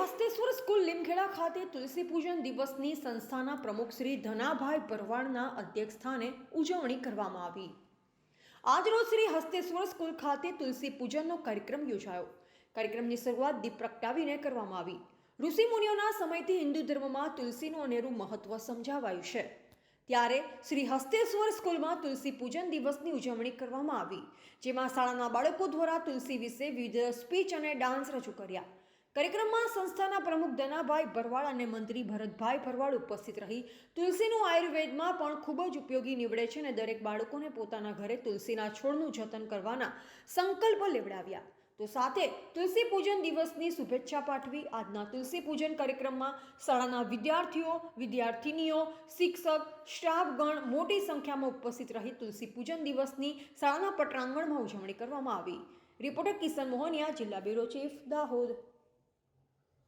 Hasteshwar school Limkheda ખાતે તુલસી પૂજન દિવસની સંસ્થાના પ્રમુખ શ્રી ધનાભાઈ ભરવાડના અધ્યક્ષસ્થાને ઉજવણી કરવામાં આવી. આજરોજ શ્રી હસ્તેશ્વર સ્કૂલ ખાતે તુલસી પૂજનનો કાર્યક્રમ યોજાયો. કાર્યક્રમની શરૂઆત દીપ પ્રગટાવીને કરવામાં આવી. ઋષિ મુનિઓના સમયથી હિન્દુ ધર્મમાં તુલસીનું અનેરું મહત્વ સમજાવાયું છે. ત્યારે શ્રી હસ્તેશ્વર સ્કૂલમાં તુલસી પૂજન દિવસની ઉજવણી કરવામાં આવી, જેમાં શાળાના બાળકો દ્વારા તુલસી વિશે વિવિધ સ્પીચ અને ડાન્સ રજૂ કર્યા. કાર્યક્રમમાં સંસ્થાના પ્રમુખ ધનાભાઈ ભરવાડ અને મંત્રી ભરતભાઈ ભરવાડ ઉપસ્થિત રહી. તુલસીનું આયુર્વેદમાં પણ ખૂબ જ ઉપયોગી નીવડે છે અને દરેક બાળકોને પોતાના ઘરે તુલસીના છોડનું જતન કરવાના સંકલ્પ લેવડાવ્યા. તો સાથે તુલસી પૂજન દિવસની શુભેચ્છા પાઠવી. આજના તુલસી પૂજન કાર્યક્રમમાં શાળાના વિદ્યાર્થીઓ, વિદ્યાર્થિનીઓ, શિક્ષક, સ્ટાફગણ મોટી સંખ્યામાં ઉપસ્થિત રહી તુલસી પૂજન દિવસની શાળાના પટાંગણમાં ઉજવણી કરવામાં આવી. રિપોર્ટર કિશન મોહનિયા, જિલ્લા બ્યુરો ચીફ, દાહોદ.